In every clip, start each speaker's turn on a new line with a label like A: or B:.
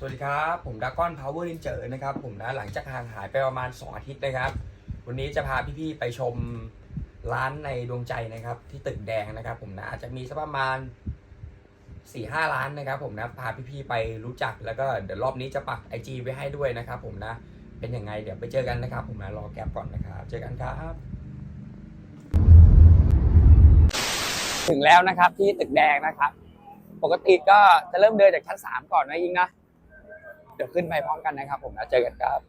A: สวัสดีครับ ผมดากอนพาวเวอร์ n ินเจอร์นะครับผมนะหลังจากห่างหายไปประมาณ 2 อาทิตย์นะครับ วันนี้จะพาพี่ๆไปชมร้านในดวงใจนะครับ ที่ตึกแดงนะครับ ผมนะอาจจะมีสักประมาณ4-5หร้านนะครับ ผมนะพาพี่ๆไปรู้จักแล้วก็เดี๋ยวรอบนี้จะปัก IG ไว้ให้ด้วยนะครับ ผมนะเป็นยังไงเดี๋ยวไปเจอกันนะครับ ผมนะรอแก๊ปก่อนนะครับ เจอกันครับ ถึงแล้วนะครับที่ตึกแดงนะครับ ปกติก็จะเริ่มเดินจากชั้นสามก่อนนะยิงนะ เดี๋ยวขึ้นไปพร้อมกันนะครับ ผมนะเจอกันครับ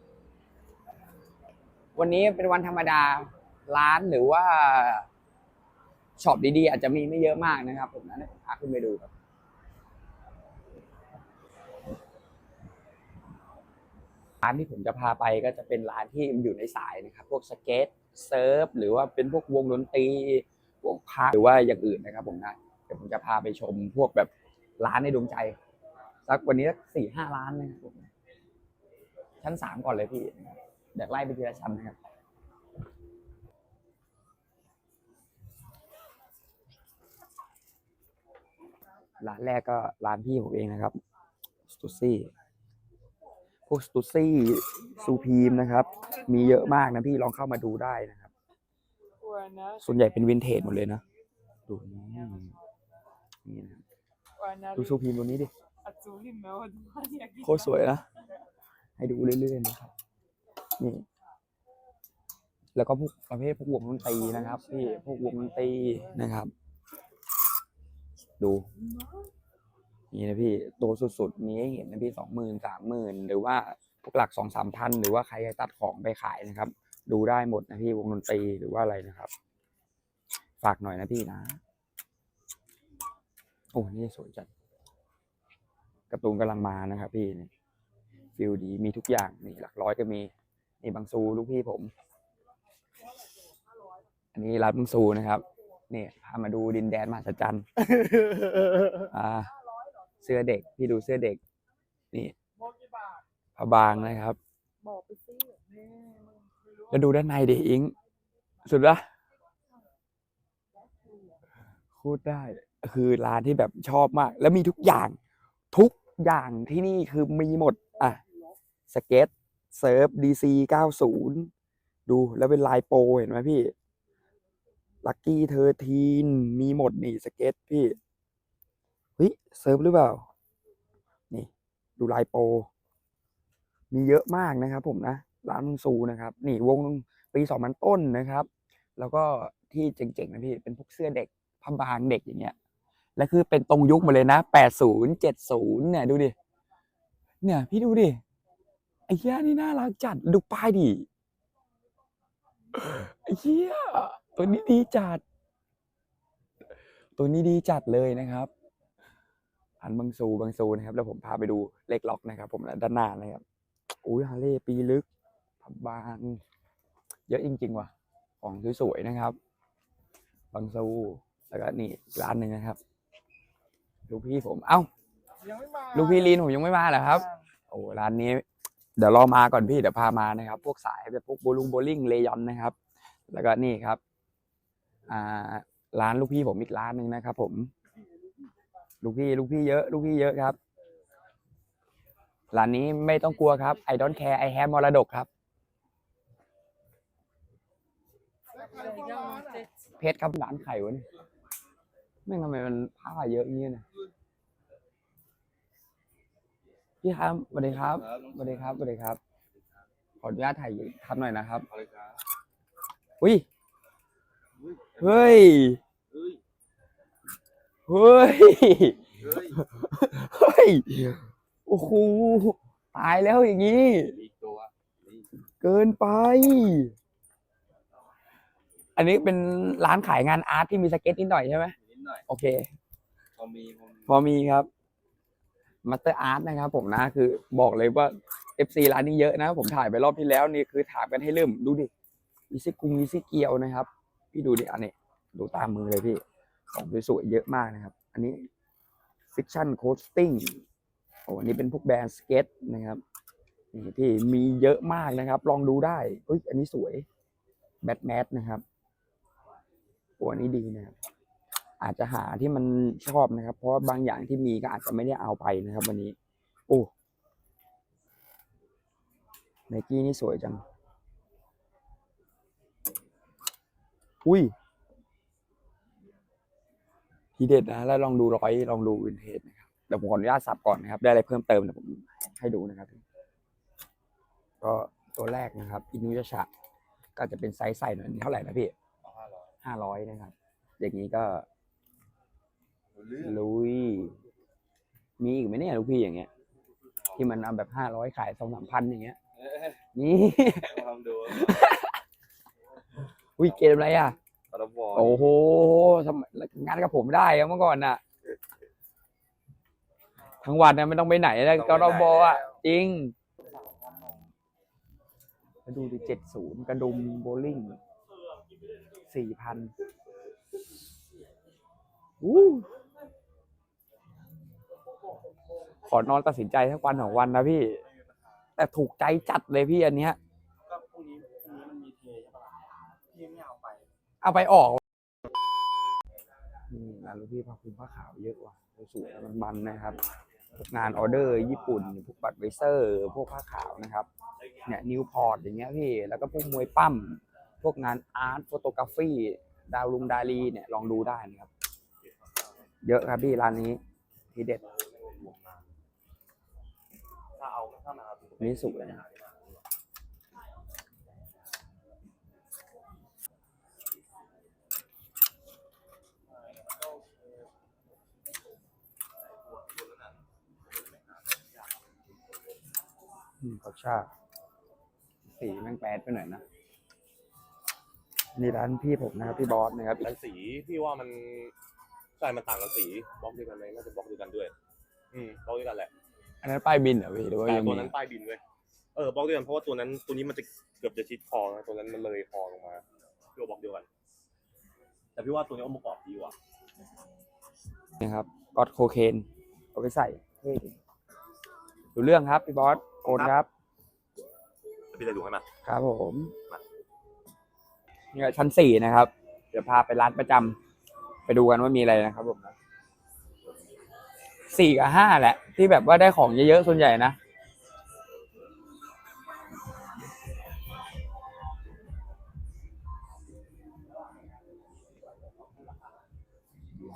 A: วันนี้เป็นวันธรรมดาร้านหรือว่าช็อปดีๆ อาจจะมีไม่เยอะมากนะครับ ผมนะเดี๋ยวพาขึ้นไปดูครับร้านที่ผมจะพาไปก็จะเป็นร้านที่อยู่ในสายนะครับ พวกสเก็ตเซิร์ฟหรือว่าเป็นพวกวงดนตรีพวกพาหรือว่าอย่างอื่นนะครับ ผมนะเดี๋ยวผมจะพาไปชมพวกแบบร้านในดวงใจ สักวันนี้สักสี่ห้าล้านนะครับผมชั้นสามก่อนเลยพี่เดี๋ยวไล่ไปทีละชั้นนะครับร้านแรกก็ร้านพี่ผมเองนะครับสตูซี่พวกสตูซี่ซูพีมนะครับ มีเยอะมากนะพี่ลองเข้ามาดูได้นะครับ
B: Guarana,
A: ส่วนใหญ่เป็นวินเทจหมดเลยนะ ดูนี่นี่นะครับ
B: Guarana
A: ดูซูพีมตัวนี้ดิ
B: azul limão do Maria
A: โคตรสวยนะ ให้ดูเรื่อยๆนะครับ นี่ แล้วก็พวกประเภทพวกวงดนตรีนะครับ พี่ พวกวงดนตรีนะครับ ดู นี่นะพี่ ตัวสุดๆ มีให้เห็นนะพี่สองหมื่นสามหมื่นหรือว่าพวกหลักสองสามพันหรือว่าใครจะตัดของไปขายนะครับ ดูได้หมดนะพี่วงดนตรีหรือว่าอะไรนะครับ ฝากหน่อยนะพี่นะ โอ้ นี่สวยจัด การ์ตูนกำลังมานะครับพี่นี่ฟิลดีมีทุกอย่างนี่หลักร้อยก็มีนี่บางซูลูกพี่ผม อันนี้ร้านบางซูนะครับนี่พามาดูดินแดนมหัศจรรย์อ่า เสื้อเด็กพี่ดูเสื้อเด็ก นี่ผ้าบางนะครับ
B: บอกไปสิแม่มึงไม่รู้
A: แล้วดูด้านในดิอิงสุดละพูดได้ คือร้านที่แบบชอบมาก แล้วมีทุกอย่าง ทุกอย่างที่นี่คือมีหมด อะ สเก็ตเซิร์ฟดีซีเก้าศูนย์ดูแล้วเป็นลายโปเห็นไหมพี่ ลักกี้เธอทีนมีหมดนี่สเก็ตพี่เฮ้ยเซิร์ฟหรือเปล่า นี่ ดูลายโป มีเยอะมากนะครับผมนะ ร้านมังซูนะครับ นี่วงปีสองพันต้นนะครับ แล้วก็ที่เจ๋งๆนะพี่ เป็นพวกเสื้อเด็กผ้าบางเด็กอย่างเงี้ย แล้วคือเป็นตรงยุคมาเลยนะแปดศูนย์เจ็ดศูนย์เนี่ยดูดิ เนี่ยพี่ดูดิ ไอ้เหี้ยนี่น่ารักจัด ดูป้ายดิ ไอ้เหี้ยตัวนี้ดีจัด ตัวนี้ดีจัดเลยนะครับพันบางซูบางซูนะครับ แล้วผมพาไปดูเลขล็อกนะครับ ผมด้านหน้านะครับ อุ้ยฮาเลย์ปีลึกพับบางเยอะจริงๆว่ะ ของสวยๆนะครับ บางซูแล้วก็นี่ร้านหนึ่งนะครับ ลูกพี่ผม เอ้า
B: ยังไม่มา
A: ลูกพี่ลีนผมยังไม่มาเหรอครับ โอ้ร้านนี้ เดี๋ยวรอมาก่อนพี่เดี๋ยวพามานะครับ พวกสายแบบพวกโบลุงโบลิ่งเลยอนนะครับ แล้วก็นี่ครับ อ่า ร้านลูกพี่ผมอีกร้านหนึ่งนะครับ ผม ลูกพี่ลูกพี่เยอะ ลูกพี่เยอะครับ ร้านนี้ไม่ต้องกลัวครับ I don't care I have มรดกครับ เพชรครับร้านไข่วะเนี่ยไม่งทำไมมันผ้าเยอะอย่างนี้เนี่ย พี่ครับสวัสดีครับสวัสดีครับสวัสดีครับ ขออนุญาตถ่ายทำหน่อยนะครับอุ้ยเฮ้ยเฮ้ยเฮ้ยโอ้โหตายแล้วอย่างนี้
C: อีกตัว
A: เกินไป อันนี้เป็นร้านขายงานอาร์ตที่มีสเก็ตนิดหน่อยใช่ไหม
C: นิดหน่อย
A: โอเค
C: พอมีพอมี
A: พอมีครับ มาสเตอร์อาร์ตนะครับผมนะคือบอกเลยว่า FC ร้านนี้เยอะนะ ผมถ่ายไปรอบที่แล้วนี่คือถามกันให้ลืมดูดิอีซี่กุงอีซี่เกียวนะครับ พี่ดูดิอันนี้ดูตามมือเลยพี่ของสวยๆเยอะมากนะครับ อันนี้ฟิคชั่นโคสติ้งโอ้อันนี้เป็นพวกแบรนด์สเก็ตนะครับนี่พี่มีเยอะมากนะครับ ลองดูได้เอ้ยอันนี้สวยแบทแมทนะครับโอ้อันนี้ดีนะครับ อาจจะหาที่มันชอบนะครับ เพราะบางอย่างที่มีก็อาจจะไม่ได้เอาไปนะครับ วันนี้โอ้ไนกี้นี่สวยจัง อุ้ยทีเด็ดนะแล้วลองดูร้อยลองดูวินเทจนะครับเดี๋ยวผมขออนุญาตสับก่อนนะครับ ได้อะไรเพิ่มเติมเดี๋ยวผมให้ดูนะครับ ก็ตัวแรกนะครับ อินุยชะก็จะเป็นไซส์ใส่หน่อยนี่เท่าไหร่นะพี่
C: ห้าร้อย
A: ห้าร้อยนะครับ อย่างนี้ก็ ลุย มีอีกไหมเนี่ยลูกพี่อย่างเงี้ย ที่มันเอาแบบห้าร้อยขายสองสามพันอย่างเงี้ย
C: เอ้ย
A: นี่
C: ลองดู
A: อุ้ยเกมอะไรอะ
C: ตอนบอล
A: โอ้โหทำไมงานกับผมได้อะเมื่อก่อนน่ะ ทั้งวันนะไม่ต้องไปไหนเลยก็รอบอะ จริงมาดูดิเจ็ดศูนย์กระดุมโบลิ่งสี่พันอู้ ขอนอนตัดสินใจสักวันสองวันนะพี่ แต่ถูกใจจัดเลยพี่อันเนี้ย
C: ก็พรุ่งนี้พรุ่งนี้มันมีเทใช่ปะล่ะพี่ไม่เอาไป
A: เอาไปออกนี่งานลูกพี่ผ้าคลุมผ้าขาวเยอะว่ะสวยๆมันมันๆนะครับ งานออเดอร์ญี่ปุ่นพวกบัตรไวเซอร์ พวกผ้าขาวนะครับเนี่ยนิวพอร์ตอย่างเงี้ยพี่แล้วก็พวกมวยปั้มพวกงานอาร์ตโฟโตกราฟีดาวลุงดาลีเนี่ยลองดูได้นะครับ เยอะครับพี่ร้านนี้ทีเด็ด
C: ถ้าเอา ถ้ามาเอา
A: อันนี้สวยนะอืมเขาชาสีแม่งแปดไปหน่อยนะนี่ร้านพี่ผมนะครับพี่บอสนะครับ
D: แต่สีพี่ว่ามันใช่มันต่างกันสีบล็อกเดียวกันไหมน่าจะบล็อกเดียวกันด้วย อืมบล็อกเดียวกันแหละ
A: อันนั้นป้ายบินเหรอพี่หรือว่า
D: แต่
A: ยัง
D: ตัว
A: มี
D: นั้นป้ายบินเว้ยเออบล็อกเดียวกันเพราะว่าตัวนั้นตัวนี้มันจะเกือบจะชิดคอนะตัวนั้นมันเลยคอลงมาพี่ว่าบล็อกเดียวกัน แต่พี่ว่าตัวนี้องค์ประกอบดีกว่า
A: นะครับก็อดโคเคนเอาไปใส่เท่ดีดูเรื่องครับพี่บอสโอนครับ
D: เดี๋ยวพี่จะดูให้มา
A: ครับผมนี่ก็ชั้นสี่นะครับ เดี๋ยวพาไปร้านประจำไปดูกันว่ามีอะไรนะครับผม สี่กับห้าแหละ ที่แบบว่าได้ของเยอะๆส่วนใหญ่นะ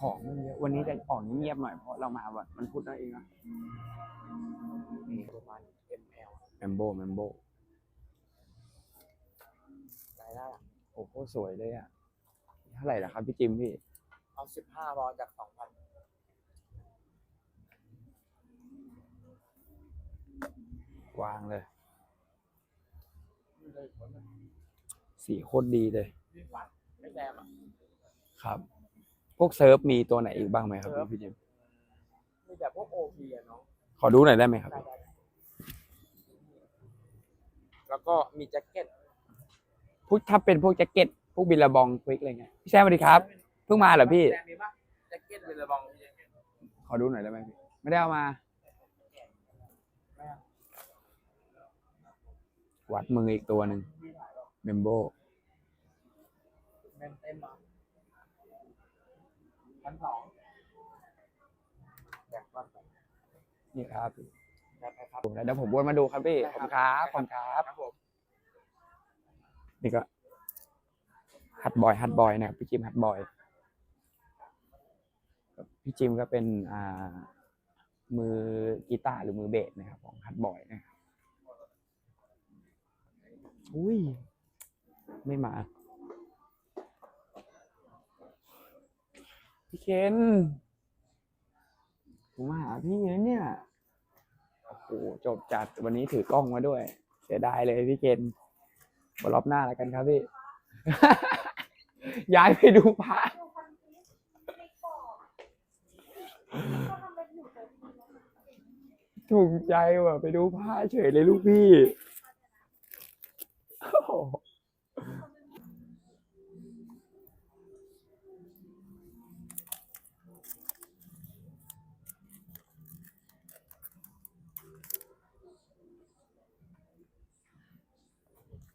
A: ของมันเยอะวันนี้จะออกเงียบๆหน่อยเพราะเรามาวันมันพูดนั่นเองนะนี่ประมาณ ml แมมโบแมมโบ
B: ได้ได้
A: โอ้โหสวยเลยอะเท่าไหร่ล่ะครับพี่จิมพี่
B: เอาสิบห้าบอลจากสองพัน
A: วางเลย สีโคตรดีเลย
B: ไม่แซมอะ
A: ครับ พวกเซิร์ฟมีตัวไหนอีกบ้างไหมครับพี่จิม
B: มีแต่พวกโอพีอะเนาะ
A: ขอดูหน่อยได้ไหมครับ
B: ได้ได้ได้แล้วก็มีแจ็คเก็ต
A: พวกถ้าเป็นพวกแจ็คเก็ต พวกบิลลาบองควิกอะไรเงี้ยพี่แซมสวัสดีครับ เพิ่งมาเหรอพี่
B: แซมมีปะแจ็คเก็ตเป็นระบองมีแจ็คเก็ต
A: ขอดูหน่อยได้ไหมพี่ ไม่ได้เอามา วัดมืออีกตัวหนึ่งเมมโบ
B: เต็มเต็มมาพันสองแบ่งก้อนไป
A: นี่ครับ
B: ได้ไหมครับ
A: ผมเดี๋ยวผมวนมาดูครับพี่ขอบคุณครับขอบคุณครับ
B: ครับผม
A: นี่ก็ฮัตบอยฮัตบอยนะครับพี่จิมฮัตบอยพี่จิมก็เป็นอ่ามือกีตาร์หรือมือเบสนะครับของฮัตบอยนะครับ อุ้ย ไม่มา พี่เคนผมมาหาพี่นะเนี่ย โอ้โห จบจัด วันนี้ถือกล้องมาด้วย เสียดายเลยพี่เคนมารอบหน้าแล้วกันครับพี่ ย้ายไปดูพระถูกใจว่ะ ไปดูผ้าเฉยเลยลูกพี่โอ้โห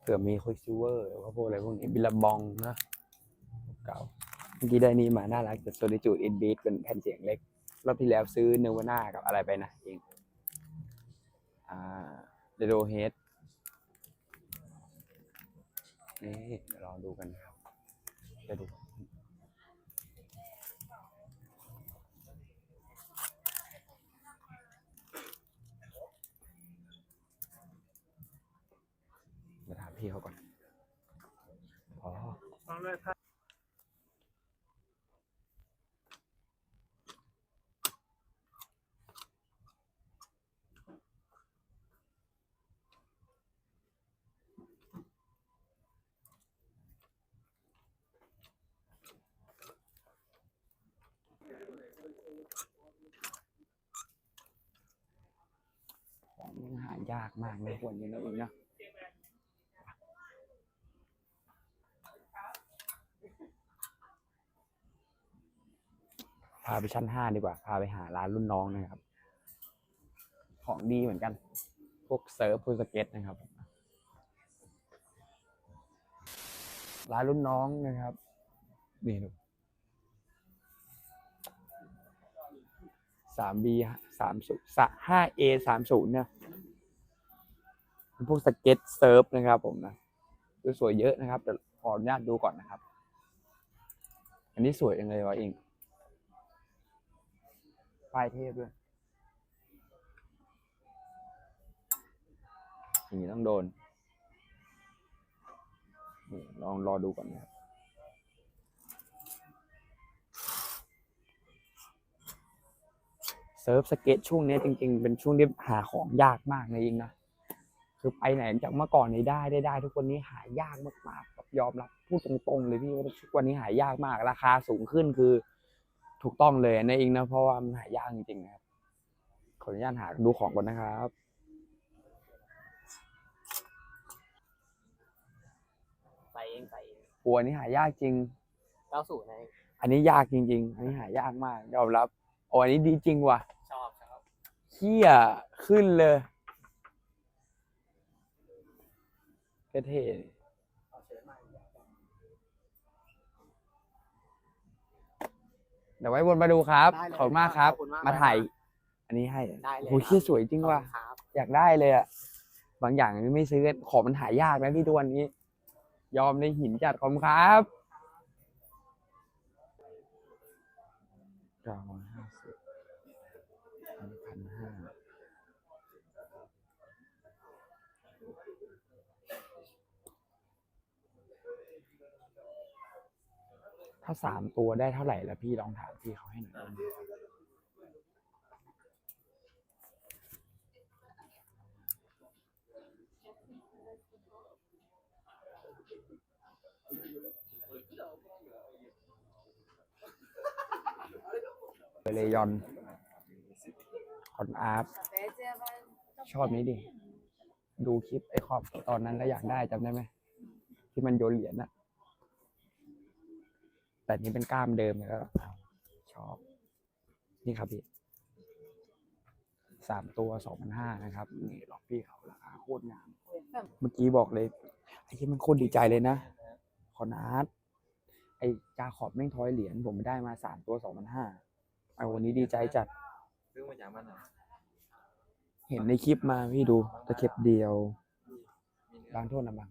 A: เผื่อมีคุยซิเวอร์ว่าพวกอะไรพวกนี้บิลลาบองนะเก่าเมื่อกี้ได้นี่มาน่ารักจากโซลิจูดอินบีทเป็นแผ่นเสียงเล็ก รอบที่แล้วซื้อเนวาน่ากับอะไรไปนะเองอ่าเดโดเฮด นี่เดูกันนะครับจะดูเดี๋ยวถามพี่เขาก่อน อ๋อของ ยากมากในควรนี้นะเองนะพาไปชั้นห้าดีกว่า พาไปหาร้านรุ่นน้องนะครับ ของดีเหมือนกัน พวกเซิร์ฟพวกสเก็ตนะครับ ร้านรุ่นน้องนะครับ นี่ดูสามบีสามศูนย์ห้าเอสามศูนย์เนี่ย เป็นพวกสเก็ตเซิร์ฟนะครับผมนะสวยๆเยอะนะครับแต่ขออนุญาตดูก่อนนะครับ อันนี้สวยยังเลยวะเองป้ายเทพด้วยอย่างนี้ต้องโดนลองรอดูก่อนนะครับเซิร์ฟสเก็ตช่วงนี้จริง ๆ เป็นช่วงที่หาของยากมากนะยิงนะ คือไปไหนจากเมื่อก่อนนี้ได้ได้ได้ ทุกวันนี้หายากมากๆแบบยอมรับพูดตรงๆเลยพี่ว่าทุกวันนี้หายากมาก ราคาสูงขึ้นคือ ถูกต้องเลยนะเองนะเพราะว่ามันหายากจริงๆนะครับขออนุญาตหาดูของก่อนนะครับ
B: ใส่เองใส่เอง
A: ปัวนี้หายากจริง
B: เก้าสูตรนะ
A: อันนี้ยากจริง ๆ อันนี้หายากมากยอมรับโอ้อันนี้ดีจริงว่ะ
B: ชอบชอบ
A: เขี้ยขึ้นเลย เท่ๆ
B: เอาเชิญมา
A: เดี๋ยวไว้วนมาดูครับ
B: ได้เลย
A: ขอบคุณมากครับ
B: ขอบคุณมาก
A: มาถ่าย อันนี้ให้
B: ได้เลย
A: โอ้ยเชี่ยสวยจริงว่ะ
B: ครับ
A: อยากได้เลยอะบางอย่างไม่ซื้อของมันหายากนะพี่ทุกวันนี้ ยอมในหินจัดขอบคุณครับเก้าร้อยห้าสิบพันห้า ถ้าสามตัวได้เท่าไหร่แล้วพี่ลองถามพี่เขาให้หน่อยได้ไหมเลยอนคอนอาร์ตชอบนี้ดิ ดูคลิปไอ้ขอบตอนนั้นแล้วอยากได้จำได้ไหม ที่มันโยนเหรียญน่ะ แต่นี่เป็นกล้ามเดิมเลยแล้ว ชอบ นี่ครับพี่สามตัวสองพันห้านะครับ นี่หลอกพี่เขาราคาโคตรงาม เมื่อกี้บอกเลย ไอ้ที่มันโคตรดีใจเลยนะ คอนอาร์ตไอ้จาขอบแม่งทอยเหรียญผมได้มาสามตัวสองพันห้าไอ้วันนี้ดีใจจัด
C: ซื้อมาจากมันอะ
A: เห็นในคลิปมาพี่ดูตะเข็บเดียวบางโทษนะบาง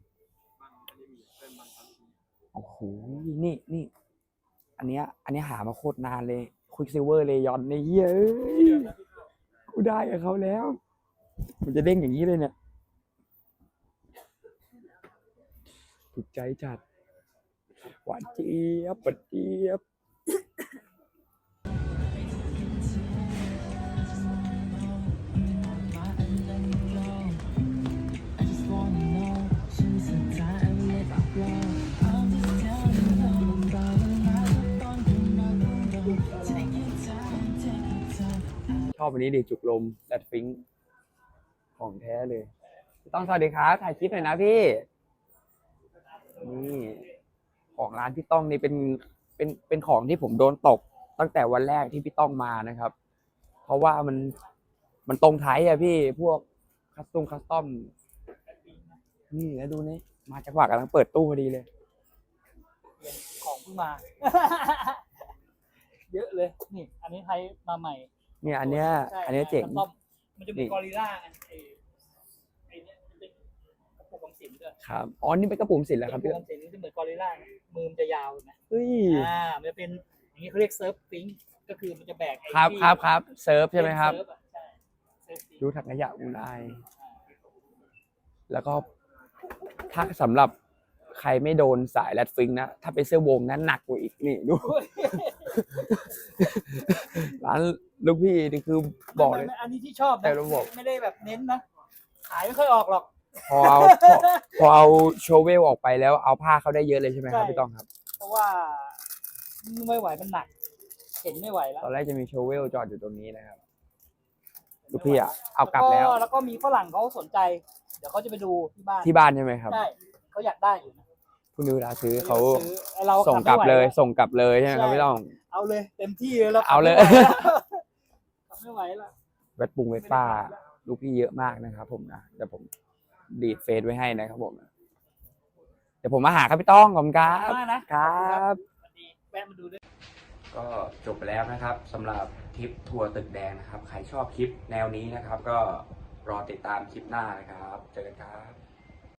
A: โอ้โหนี่นี่ อันเนี้ย อันเนี้ยหามาโคตรนานเลยควิกซิเวอร์เลยอนในเฮ้ยกูได้กับเขาแล้ว มันจะเด้งอย่างนี้เลยเนี่ยถูกใจจัดหวานเจี๊ยบปัดเจี๊ยบ อบวันนี้ดิจุกลมแรดฟิงของแท้เลย ต้องสวัสดีครับถ่ายคลิปหน่อยนะพี่ นี่ ของร้านพี่ต้องนี่เป็นเป็นเป็นของที่ผมโดนตก ตั้งแต่วันแรกที่พี่ต้องมานะครับ เพราะว่ามันมันตรงไทยอะพี่พวกคัสตอมคัสตอมนี่แล้วดูนี่มาจังหวะกำลังเปิดตู้พอดีเลย
B: ของเพิ่งมา เยอะเลย นี่ อันนี้ไทยมาใหม่
A: เนี่ยอันเนี้ย
B: ใช่
A: อันเนี้ยเจ๋ง
B: คัสตอมมันจะ
A: นี่
B: มีกอริลล่าไอ้ไอ้เนี่ยมันเป็นกระปุกของสีสินด้วย
A: ครับอ๋อนี่เป็นกระปุกสินแล้วครับ
B: เป็
A: พี่
B: นกระปุกสินที่เหมือนกอริลล่านะมือมันจะยาวนะ
A: เฮ้ย
B: อ่ามันจะเป็นอย่างนี้เขาเรียกเซิร์ฟฟิงค์ก็คือมันจะแบกไอ้
A: ครับ
B: ที่
A: ครับครับเซิร์ฟใช่ไหมครับ
B: เซิฟอะใช่เซิร์ฟฟิงค์
A: ดูถังขยะอุนไอายแล้วก็ถ้าสำหรับใครไม่โดนสายแรดฟิงค์นะ ถ้าเป็นเสื้อวงนั้นหนักกว่าอีกนี่ดู ร้านลูกพี่นี่คือบอกเลย
B: ไม่ไม่อันนี้ที่ชอบ
A: แต่
B: นะ
A: เราบอก
B: ไม่ได้แบบเน้นนะ ขายไม่ค่อยออกหรอก
A: พอเอาพอพอเอาโชเวลออกไปแล้วเอาผ้าเขาได้เยอะเลยใช่ไหมครับ
B: ใช่
A: พี่ต้องครับ
B: เพราะว่าไม่ไหวมันหนัก เห็นไม่ไหวแล้ว
A: ตอนแรกจะมีโชเวลจอดอยู่ตรงนี้นะครับลูกพี่อะเอากลับแล้ว
B: แล้วก็มีฝรั่งเขาสนใจ เดี๋ยวเขาจะไปดูที่บ้าน
A: ที่บ้านใช่ไหมครับ
B: ใช่เขาอยากได้อยู่นะ
A: คุณนิวเวลาซื้อเขา
B: ซื้อเรา
A: ส่งกลับ
B: ไม่ไหว
A: เลย
B: แว
A: ส่งกลับเลยใช่ไหมครับพี่ต้อง
B: เอาเลย เต็มที่เลยเรา
A: เอาเลย
B: ขับไม่ไหวแล้ว
A: เวทปุงเวทป้า ลูกพี่เยอะมากนะครับ ผมนะเดี๋ยวผมดีดเฟซไว้ให้นะครับผมนะเดี๋ยวผมมาหาครับพี่ต้องขอบคุณครับ
B: มากนะครับสวัสดีแวะมาดูด้วย
A: ก็จบไปแล้วนะครับสำหรับทริปทัวร์ตึกแดงนะครับ ใครชอบคลิปแนวนี้นะครับ ก็รอติดตามคลิปหน้านะครับ เจอกันครับ